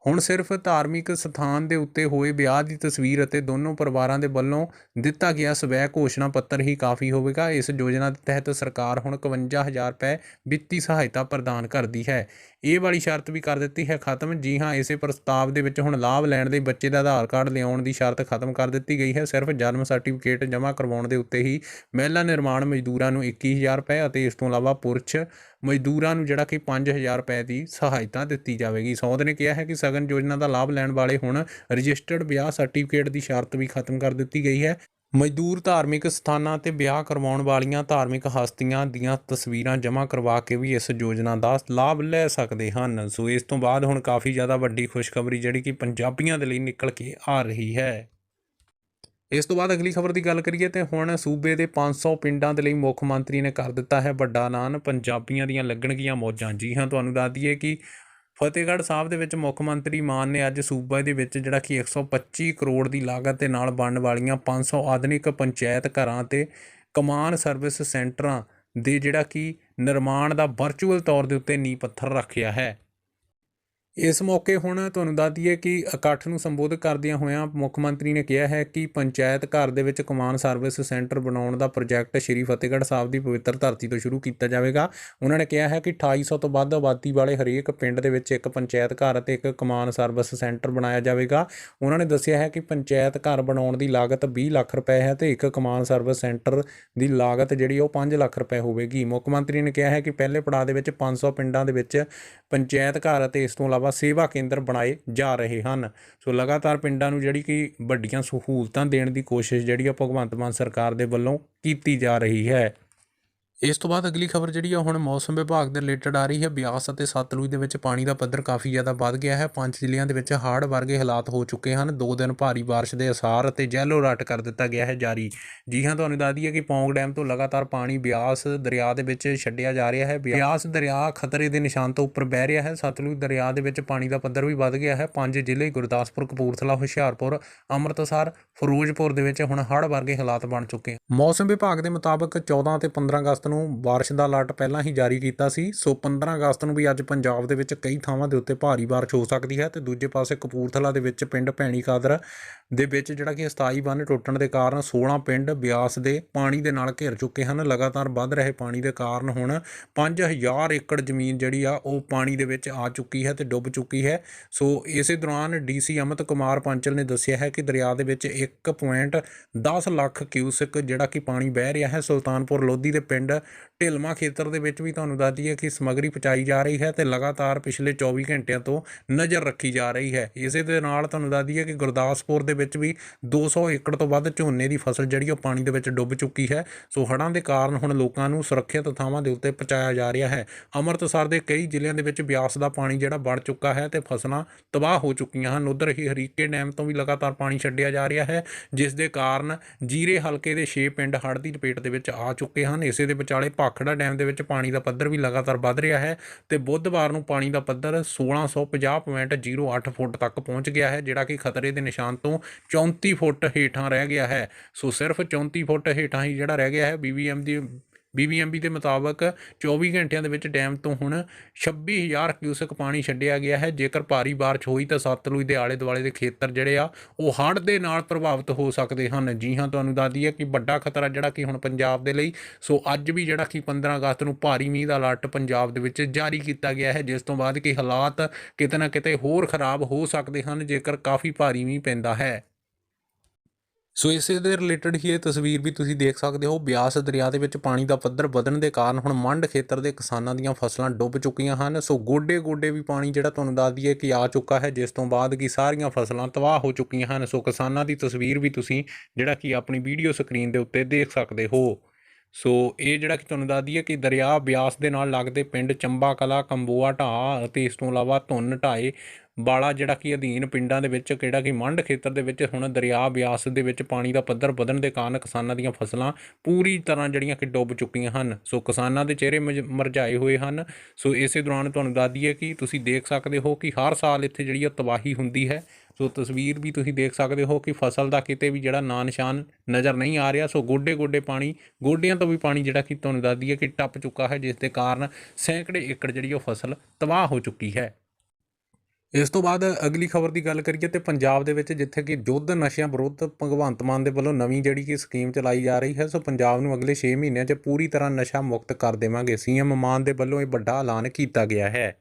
Speaker 1: ਹੁਣ ਸਿਰਫ ਧਾਰਮਿਕ ਸਥਾਨ ਦੇ ਉੱਤੇ ਹੋਏ ਵਿਆਹ ਦੀ ਤਸਵੀਰ ਅਤੇ ਦੋਨੋਂ ਪਰਿਵਾਰਾਂ ਦੇ ਵੱਲੋਂ ਦਿੱਤਾ ਗਿਆ ਸਵੈ ਘੋਸ਼ਣਾ ਪੱਤਰ ਹੀ ਕਾਫੀ ਹੋਵੇਗਾ। ਇਸ ਯੋਜਨਾ ਦੇ ਤਹਿਤ ਸਰਕਾਰ ਹੁਣ 51000 ਰੁਪਏ ਵਿੱਤੀ ਸਹਾਇਤਾ ਪ੍ਰਦਾਨ ਕਰਦੀ ਹੈ। ਇਹ ਵਾਲੀ ਸ਼ਰਤ ਵੀ ਕਰ ਦਿੱਤੀ ਹੈ, ਖਤਮ। ਜੀ ਹਾਂ, ਇਸੇ ਪ੍ਰਸਤਾਵ ਦੇ ਵਿੱਚ ਹੁਣ ਲਾਭ ਲੈਣ ਦੇ ਬੱਚੇ ਦਾ ਆਧਾਰ ਕਾਰਡ ਲਿਆਉਣ ਦੀ ਸ਼ਰਤ ਖਤਮ ਕਰ ਦਿੱਤੀ ਗਈ ਹੈ। ਸਿਰਫ ਜਨਮ ਸਰਟੀਫਿਕੇਟ ਜਮ੍ਹਾਂ ਕਰਵਾਉਣ ਦੇ ਉੱਤੇ ਹੀ ਮਹਿਲਾ ਨਿਰਮਾਣ ਮਜ਼ਦੂਰਾਂ ਨੂੰ 21000 ਰੁਪਏ ਅਤੇ ਇਸ ਤੋਂ ਇਲਾਵਾ ਪੁਰਸ਼ ਮਜ਼ਦੂਰਾਂ ਨੂੰ ਜਿਹੜਾ ਕਿ 5000 ਰੁਪਏ ਦੀ ਸਹਾਇਤਾ ਦਿੱਤੀ ਜਾਵੇਗੀ। ਸੌਦ ਨੇ ਕਿਹਾ ਹੈ ਕਿ ਸਗਨ ਯੋਜਨਾ ਦਾ ਲਾਭ ਲੈਣ ਵਾਲੇ ਹੁਣ ਰਜਿਸਟਰਡ ਵਿਆਹ ਸਰਟੀਫਿਕੇਟ ਦੀ ਸ਼ਰਤ ਵੀ ਖਤਮ ਕਰ ਦਿੱਤੀ ਗਈ ਹੈ। ਮਜ਼ਦੂਰ ਧਾਰਮਿਕ ਸਥਾਨਾਂ ਤੇ ਵਿਆਹ ਕਰਵਾਉਣ ਵਾਲੀਆਂ ਧਾਰਮਿਕ ਹਸਤੀਆਂ ਦੀਆਂ ਤਸਵੀਰਾਂ ਜਮ੍ਹਾਂ ਕਰਵਾ ਕੇ ਵੀ ਇਸ ਯੋਜਨਾ ਦਾ ਲਾਭ ਲੈ ਸਕਦੇ ਹਨ। ਸੋ ਇਸ ਤੋਂ ਬਾਅਦ ਹੁਣ ਕਾਫੀ ਜ਼ਿਆਦਾ ਵੱਡੀ ਖੁਸ਼ਖਬਰੀ ਜਿਹੜੀ ਕਿ ਪੰਜਾਬੀਆਂ ਦੇ ਲਈ ਨਿਕਲ ਕੇ ਆ ਰਹੀ ਹੈ। ਇਸ ਤੋਂ ਬਾਅਦ ਅਗਲੀ ਖਬਰ ਦੀ ਗੱਲ ਕਰੀਏ ਤੇ ਹੁਣ ਸੂਬੇ ਦੇ 500 ਪਿੰਡਾਂ ਦੇ ਲਈ ਮੁੱਖ ਮੰਤਰੀ ਨੇ ਕਰ ਦਿੱਤਾ ਹੈ ਵੱਡਾ ਐਲਾਨ। ਪੰਜਾਬੀਆਂ ਦੀਆਂ ਲੱਗਣਗੀਆਂ ਮੌਜਾਂ। ਜੀ ਹਾਂ, ਤੁਹਾਨੂੰ ਦੱਸ ਦਈਏ ਕਿ ਫਤਿਹਗੜ੍ਹ ਸਾਹਿਬ ਦੇ ਵਿੱਚ ਮੁੱਖ ਮੰਤਰੀ ਮਾਨ ਨੇ ਅੱਜ ਸੂਬੇ ਦੇ ਵਿੱਚ ਜਿਹੜਾ ਕਿ 125 ਕਰੋੜ ਦੀ ਲਾਗਤ ਦੇ ਨਾਲ ਬਣਨ ਵਾਲੀਆਂ 500 ਆਧੁਨਿਕ ਪੰਚਾਇਤ ਘਰਾਂ ਤੇ ਕਮਾਨ ਸਰਵਿਸ ਸੈਂਟਰਾਂ ਦੇ ਜਿਹੜਾ ਕਿ ਨਿਰਮਾਣ ਦਾ ਵਰਚੁਅਲ ਤੌਰ ਦੇ ਉੱਤੇ ਨੀਂਹ ਪੱਥਰ ਰੱਖਿਆ ਹੈ। ਇਸ ਮੌਕੇ ਹੁਣ ਤੁਹਾਨੂੰ ਦੱਸ ਦਈਏ ਕਿ ਇਕੱਠ ਨੂੰ ਸੰਬੋਧਿਤ ਕਰਦਿਆਂ ਹੋਇਆਂ ਮੁੱਖ ਮੰਤਰੀ ਨੇ ਕਿਹਾ ਹੈ ਕਿ ਪੰਚਾਇਤ ਘਰ ਦੇ ਵਿੱਚ ਕਮਾਨ ਸਰਵਿਸ ਸੈਂਟਰ ਬਣਾਉਣ ਦਾ ਪ੍ਰੋਜੈਕਟ ਸ਼੍ਰੀ ਫਤਿਹਗੜ੍ਹ ਸਾਹਿਬ ਦੀ ਪਵਿੱਤਰ ਧਰਤੀ ਤੋਂ ਸ਼ੁਰੂ ਕੀਤਾ ਜਾਵੇਗਾ। ਉਹਨਾਂ ਨੇ ਕਿਹਾ ਹੈ ਕਿ 2800 ਤੋਂ ਵੱਧ ਆਬਾਦੀ ਵਾਲੇ ਹਰੇਕ ਪਿੰਡ ਦੇ ਵਿੱਚ ਇੱਕ ਪੰਚਾਇਤ ਘਰ ਅਤੇ ਇੱਕ ਕਮਾਨ ਸਰਵਿਸ ਸੈਂਟਰ ਬਣਾਇਆ ਜਾਵੇਗਾ। ਉਹਨਾਂ ਨੇ ਦੱਸਿਆ ਹੈ ਕਿ ਪੰਚਾਇਤ ਘਰ ਬਣਾਉਣ ਦੀ ਲਾਗਤ 20 ਲੱਖ ਰੁਪਏ ਹੈ ਤੇ ਇੱਕ ਕਮਾਨ ਸਰਵਿਸ ਸੈਂਟਰ ਦੀ ਲਾਗਤ ਜਿਹੜੀ ਉਹ 5 ਲੱਖ ਰੁਪਏ ਹੋਵੇਗੀ। ਮੁੱਖ ਮੰਤਰੀ ਨੇ ਕਿਹਾ ਹੈ ਕਿ ਪਹਿਲੇ ਪੜਾਅ ਦੇ ਵਿੱਚ 500 ਪਿੰਡਾਂ ਦੇ ਵਿੱਚ ਪੰਚਾਇਤ ਘਰ ਅਤੇ ਇਸ ਤੋਂ ਇਲਾਵਾ ਸੇਵਾ ਕੇਂਦਰ ਬਣਾਏ ਜਾ ਰਹੇ ਹਨ। ਸੋ ਲਗਾਤਾਰ ਪਿੰਡਾਂ ਨੂੰ ਜਿਹੜੀ ਕਿ ਵੱਡੀਆਂ ਸਹੂਲਤਾਂ ਦੇਣ ਦੀ ਕੋਸ਼ਿਸ਼ ਜਿਹੜੀ ਆ ਭਗਵੰਤ ਮਾਨ ਸਰਕਾਰ ਦੇ ਵੱਲੋਂ ਕੀਤੀ ਜਾ ਰਹੀ ਹੈ। ਇਸ ਤੋਂ ਬਾਅਦ ਅਗਲੀ ਖਬਰ ਜਿਹੜੀ ਆ, ਹੁਣ ਮੌਸਮ ਵਿਭਾਗ ਦੇ ਰਿਲੇਟਡ ਆ ਰਹੀ ਹੈ। ਬਿਆਸ ਅਤੇ ਸਤਲੁਜ ਦੇ ਵਿੱਚ ਪਾਣੀ ਦਾ ਪੱਧਰ ਕਾਫੀ ਜ਼ਿਆਦਾ ਵੱਧ ਗਿਆ ਹੈ। ਪੰਜ ਜ਼ਿਲ੍ਹਿਆਂ ਦੇ ਵਿੱਚ ਹੜ੍ਹ ਵਰਗੇ ਹਾਲਾਤ ਹੋ ਚੁੱਕੇ ਹਨ। ਦੋ ਦਿਨ ਭਾਰੀ ਬਾਰਿਸ਼ ਦੇ ਅਸਾਰ ਅਤੇ ਯੈਲੋ ਅਲਰਟ ਕਰ ਦਿੱਤਾ ਗਿਆ ਹੈ ਜਾਰੀ। ਜੀ ਹਾਂ, ਤੁਹਾਨੂੰ ਦੱਸ ਦਈਏ ਕਿ ਪੌਂਗ ਡੈਮ ਤੋਂ ਲਗਾਤਾਰ ਪਾਣੀ ਬਿਆਸ ਦਰਿਆ ਦੇ ਵਿੱਚ ਛੱਡਿਆ ਜਾ ਰਿਹਾ ਹੈ। ਬਿਆਸ ਦਰਿਆ ਖਤਰੇ ਦੇ ਨਿਸ਼ਾਨ ਤੋਂ ਉੱਪਰ ਵਹਿ ਰਿਹਾ ਹੈ। ਸਤਲੁਜ ਦਰਿਆ ਦੇ ਵਿੱਚ ਪਾਣੀ ਦਾ ਪੱਧਰ ਵੀ ਵੱਧ ਗਿਆ ਹੈ। ਪੰਜ ਜ਼ਿਲ੍ਹੇ ਗੁਰਦਾਸਪੁਰ, ਕਪੂਰਥਲਾ, ਹੁਸ਼ਿਆਰਪੁਰ, ਅੰਮ੍ਰਿਤਸਰ, ਫਿਰੋਜ਼ਪੁਰ ਦੇ ਵਿੱਚ ਹੁਣ ਹੜ੍ਹ ਵਰਗੇ ਹਾਲਾਤ ਬਣ ਚੁੱਕੇ ਹਨ। ਮੌਸਮ ਵਿਭਾਗ ਦੇ ਮੁਤਾਬਕ 14 ਅਤੇ 15 ਅਗਸਤ ਨੂੰ ਬਾਰਿਸ਼ ਦਾ ਅਲਰਟ ਪਹਿਲਾਂ ਹੀ ਜਾਰੀ ਕੀਤਾ ਸੀ। ਸੋ 15 ਅਗਸਤ ਨੂੰ ਵੀ ਅੱਜ ਪੰਜਾਬ ਦੇ ਵਿੱਚ ਕਈ ਥਾਵਾਂ ਦੇ ਉੱਤੇ ਭਾਰੀ ਬਾਰਿਸ਼ ਹੋ ਸਕਦੀ ਹੈ ਤੇ ਦੂਜੇ ਪਾਸੇ ਕਪੂਰਥਲਾ ਦੇ ਵਿੱਚ ਪਿੰਡ ਭੈਣੀ ਕਾਦਰ ਦੇ ਵਿੱਚ ਜਿਹੜਾ ਕਿ ਸਥਾਈ ਬੰਨ ਟੁੱਟਣ ਦੇ ਕਾਰਨ 16 ਪਿੰਡ ਬਿਆਸ ਦੇ ਪਾਣੀ ਦੇ ਨਾਲ ਘਿਰ ਚੁੱਕੇ ਹਨ। ਲਗਾਤਾਰ ਵੱਧ ਰਹੇ ਪਾਣੀ ਦੇ ਕਾਰਨ ਹੁਣ 5000 ਏਕੜ ਜ਼ਮੀਨ ਜਿਹੜੀ ਆ ਉਹ ਪਾਣੀ ਦੇ ਵਿੱਚ ਆ ਚੁੱਕੀ ਹੈ ਤੇ ਡੁੱਬ ਚੁੱਕੀ ਹੈ। ਸੋ ਇਸੇ ਦੌਰਾਨ ਡੀਸੀ ਅਮਿਤ ਕੁਮਾਰ ਪੰਚਲ ਨੇ ਦੱਸਿਆ ਹੈ ਕਿ ਦਰਿਆ ਦੇ ਵਿੱਚ 1.10 ਲੱਖ ਕਿਊਸਕ ਜਿਹੜਾ ਕਿ ਪਾਣੀ ਵਹਿ ਰਿਹਾ ਹੈ। ਸੁਲਤਾਨਪੁਰ ਲੋਧੀ ਦੇ ਪਿੰਡ ਢਿਲਮਾ ਖੇਤਰ ਦੇ ਵਿੱਚ ਵੀ ਤੁਹਾਨੂੰ ਦੱਸ ਦਈਏ ਕਿ ਸਮੱਗਰੀ ਪਹੁੰਚਾਈ ਜਾ ਰਹੀ ਹੈ ਤੇ ਲਗਾਤਾਰ ਪਿਛਲੇ 24 ਘੰਟਿਆਂ ਤੋਂ ਨਜ਼ਰ ਰੱਖੀ ਜਾ ਰਹੀ ਹੈ। ਇਸੇ ਦੇ ਨਾਲ ਤੁਹਾਨੂੰ ਦੱਸ ਦਈਏ ਕਿ ਗੁਰਦਾਸਪੁਰ ਦੇ ਵਿੱਚ ਵੀ 200 ਏਕੜ ਤੋਂ ਵੱਧ ਝੋਨੇ ਦੀ ਫਸਲ ਜਿਹੜੀ ਉਹ ਪਾਣੀ ਦੇ ਵਿੱਚ ਡੁੱਬ ਚੁੱਕੀ ਹੈ। ਸੋ ਹੜ੍ਹਾਂ ਦੇ ਕਾਰਨ ਹੁਣ ਲੋਕਾਂ ਨੂੰ ਸੁਰੱਖਿਅਤ ਥਾਵਾਂ ਦੇ ਉੱਤੇ ਪਹੁੰਚਾਇਆ ਜਾ ਰਿਹਾ ਹੈ। ਅੰਮ੍ਰਿਤਸਰ ਦੇ ਕਈ ਜ਼ਿਲ੍ਹਿਆਂ ਦੇ ਵਿੱਚ ਬਿਆਸ ਦਾ ਪਾਣੀ ਜਿਹੜਾ ਵੜ ਚੁੱਕਾ ਹੈ ਤੇ ਫਸਲਾਂ ਤਬਾਹ ਹੋ ਚੁੱਕੀਆਂ ਹਨ। ਉਧਰ ਹੀ ਹਰੀਕੇ ਡੈਮ ਤੋਂ ਵੀ ਲਗਾਤਾਰ ਪਾਣੀ ਛੱਡਿਆ ਜਾ ਰਿਹਾ ਹੈ, ਜਿਸ ਦੇ ਕਾਰਨ ਜੀਰੇ ਹਲਕੇ ਦੇ 6 ਪਿੰਡ ਹੜ੍ਹ ਦੀ ਲਪੇਟ ਦੇ ਵਿੱਚ ਆ ਚੁੱਕੇ ਹਨ। ਇਸੇ ਦੇ ਵਿਚਾਲੇ ਭਾਖੜਾ ਡੈਮ ਦੇ ਵਿੱਚ ਪਾਣੀ ਦਾ ਪੱਧਰ ਵੀ ਲਗਾਤਾਰ ਵੱਧ ਰਿਹਾ ਹੈ ਤੇ ਬੁੱਧਵਾਰ ਨੂੰ ਪਾਣੀ ਦਾ ਪੱਧਰ 1650.08 ਫੁੱਟ ਤੱਕ ਪਹੁੰਚ ਗਿਆ ਹੈ, ਜਿਹੜਾ ਕਿ ਖਤਰੇ ਦੇ ਨਿਸ਼ਾਨ ਤੋਂ 34 ਫੁੱਟ ਹੇਠਾਂ ਰਹਿ ਗਿਆ ਹੈ। ਸੋ ਸਿਰਫ 34 ਫੁੱਟ ਹੇਠਾਂ ਹੀ ਜਿਹੜਾ ਰਹਿ ਗਿਆ ਹੈ, ਬੀਬੀਐਮ ਦੀ ਬੀਬੀਐਮਬੀ ਦੇ ਮੁਤਾਬਕ 24 ਘੰਟਿਆਂ ਦੇ ਵਿੱਚ ਡੈਮ ਤੋਂ ਹੁਣ 26000 ਕਿਊਸਕ ਪਾਣੀ ਛੱਡਿਆ ਗਿਆ ਹੈ। ਜੇਕਰ ਭਾਰੀ ਬਾਰਿਸ਼ ਹੋਈ ਤਾਂ ਸਤਲੁਜ ਦੇ ਆਲੇ ਦੁਆਲੇ ਦੇ ਖੇਤਰ ਜਿਹੜੇ ਆ, ਉਹ ਹੜ੍ਹ ਦੇ ਨਾਲ ਪ੍ਰਭਾਵਿਤ ਹੋ ਸਕਦੇ ਹਨ। ਜੀ ਹਾਂ, ਤੁਹਾਨੂੰ ਦੱਸਦੀ ਹੈ ਕਿ ਵੱਡਾ ਖਤਰਾ ਜਿਹੜਾ ਕਿ ਹੁਣ ਪੰਜਾਬ ਦੇ ਲਈ, ਸੋ ਅੱਜ ਵੀ ਜਿਹੜਾ ਕਿ 15 ਅਗਸਤ ਨੂੰ ਭਾਰੀ ਮੀਂਹ ਦਾ ਅਲਰਟ ਪੰਜਾਬ ਦੇ ਵਿੱਚ ਜਾਰੀ ਕੀਤਾ ਗਿਆ ਹੈ, ਜਿਸ ਤੋਂ ਬਾਅਦ ਕਿ ਹਾਲਾਤ ਕਿਤੇ ਨਾ ਕਿਤੇ ਹੋਰ ਖਰਾਬ ਹੋ ਸਕਦੇ ਹਨ, ਜੇਕਰ ਕਾਫੀ ਭਾਰੀ ਮੀਂਹ ਪੈਂਦਾ ਹੈ। ਸੋ ਇਸੇ ਦੇ ਰਿਲੇਟਡ ਹੀ ਇਹ ਤਸਵੀਰ ਵੀ ਤੁਸੀਂ ਦੇਖ ਸਕਦੇ ਹੋ, ਬਿਆਸ ਦਰਿਆ ਦੇ ਵਿੱਚ ਪਾਣੀ ਦਾ ਪੱਧਰ ਵਧਣ ਦੇ ਕਾਰਨ ਹੁਣ ਮੰਡ ਖੇਤਰ ਦੇ ਕਿਸਾਨਾਂ ਦੀਆਂ ਫਸਲਾਂ ਡੁੱਬ ਚੁੱਕੀਆਂ ਹਨ। ਸੋ ਗੋਡੇ ਗੋਡੇ ਵੀ ਪਾਣੀ ਜਿਹੜਾ ਤੁਹਾਨੂੰ ਦੱਸ ਦਈਏ ਕਿ ਆ ਚੁੱਕਾ ਹੈ, ਜਿਸ ਤੋਂ ਬਾਅਦ ਕਿ ਸਾਰੀਆਂ ਫਸਲਾਂ ਤਬਾਹ ਹੋ ਚੁੱਕੀਆਂ ਹਨ। ਸੋ ਕਿਸਾਨਾਂ ਦੀ ਤਸਵੀਰ ਵੀ ਤੁਸੀਂ ਜਿਹੜਾ ਕਿ ਆਪਣੀ ਵੀਡੀਓ ਸਕਰੀਨ ਦੇ ਉੱਤੇ ਦੇਖ ਸਕਦੇ ਹੋ। ਸੋ ਇਹ ਜਿਹੜਾ ਕਿ ਤੁਹਾਨੂੰ ਦੱਸ ਦਈਏ ਕਿ ਦਰਿਆ ਬਿਆਸ ਦੇ ਨਾਲ ਲੱਗਦੇ ਪਿੰਡ ਚੰਬਾ ਕਲਾ, ਕੰਬੋਆ, ਢਾਹ ਅਤੇ ਇਸ ਤੋਂ ਇਲਾਵਾ ਧੁੰਨ ਢਾਏ ਬਾਲਾ ਜਿਹੜਾ ਕਿ ਅਧੀਨ ਪਿੰਡਾਂ ਦੇ ਵਿੱਚ ਕਿਹੜਾ ਕਿ ਮੰਡ ਖੇਤਰ ਦੇ ਵਿੱਚ ਹੁਣ ਦਰਿਆ ਬਿਆਸ ਦੇ ਵਿੱਚ ਪਾਣੀ ਦਾ ਪੱਧਰ ਵਧਣ ਦੇ ਕਾਰਨ ਕਿਸਾਨਾਂ ਦੀਆਂ ਫਸਲਾਂ ਪੂਰੀ ਤਰ੍ਹਾਂ ਜਿਹੜੀਆਂ ਕਿ ਡੁੱਬ ਚੁੱਕੀਆਂ ਹਨ। ਸੋ ਕਿਸਾਨਾਂ ਦੇ ਚਿਹਰੇ ਮੁਜ- ਮੁਰਝਾਏ ਹੋਏ ਹਨ। ਸੋ ਇਸੇ ਦੌਰਾਨ ਤੁਹਾਨੂੰ ਦੱਸ ਦਈਏ ਕਿ ਤੁਸੀਂ ਦੇਖ ਸਕਦੇ ਹੋ ਕਿ ਹਰ ਸਾਲ ਇੱਥੇ ਜਿਹੜੀ ਆ ਤਬਾਹੀ ਹੁੰਦੀ ਹੈ। ਸੋ ਤਸਵੀਰ ਵੀ ਤੁਸੀਂ ਦੇਖ ਸਕਦੇ ਹੋ ਕਿ ਫਸਲ ਦਾ ਕਿਤੇ ਵੀ ਜਿਹੜਾ ਨਾਂ ਨਿਸ਼ਾਨ ਨਜ਼ਰ ਨਹੀਂ ਆ ਰਿਹਾ। ਸੋ ਗੋਡੇ ਗੋਡੇ ਪਾਣੀ, ਗੋਡਿਆਂ ਤੋਂ ਵੀ ਪਾਣੀ ਜਿਹੜਾ ਕਿ ਤੁਹਾਨੂੰ ਦੱਸ ਦਈਏ ਕਿ ਟੱਪ ਚੁੱਕਾ ਹੈ, ਜਿਸ ਦੇ ਕਾਰਨ ਸੈਂਕੜੇ ਏਕੜ ਜਿਹੜੀ ਉਹ ਫਸਲ ਤਬਾਹ ਹੋ ਚੁੱਕੀ ਹੈ। ਇਸ ਤੋਂ ਬਾਅਦ ਅਗਲੀ ਖਬਰ ਦੀ ਗੱਲ ਕਰੀਏ ਤੇ ਪੰਜਾਬ ਦੇ ਵਿੱਚ ਜਿੱਥੇ ਕਿ ਯੁੱਧ ਨਸ਼ਿਆਂ ਵਿਰੁੱਧ ਭਗਵੰਤ ਮਾਨ ਦੇ ਵੱਲੋਂ ਨਵੀਂ ਜਿਹੜੀ ਕਿ ਸਕੀਮ ਚਲਾਈ ਜਾ ਰਹੀ ਹੈ, ਸੋ ਪੰਜਾਬ ਨੂੰ ਅਗਲੇ 6 ਮਹੀਨਿਆਂ 'ਚ ਪੂਰੀ ਤਰ੍ਹਾਂ ਨਸ਼ਾ ਮੁਕਤ ਕਰ ਦੇਵਾਂਗੇ। ਸੀਐਮ ਮਾਨ ਦੇ ਵੱਲੋਂ ਇਹ ਵੱਡਾ ਐਲਾਨ ਕੀਤਾ ਗਿਆ ਹੈ।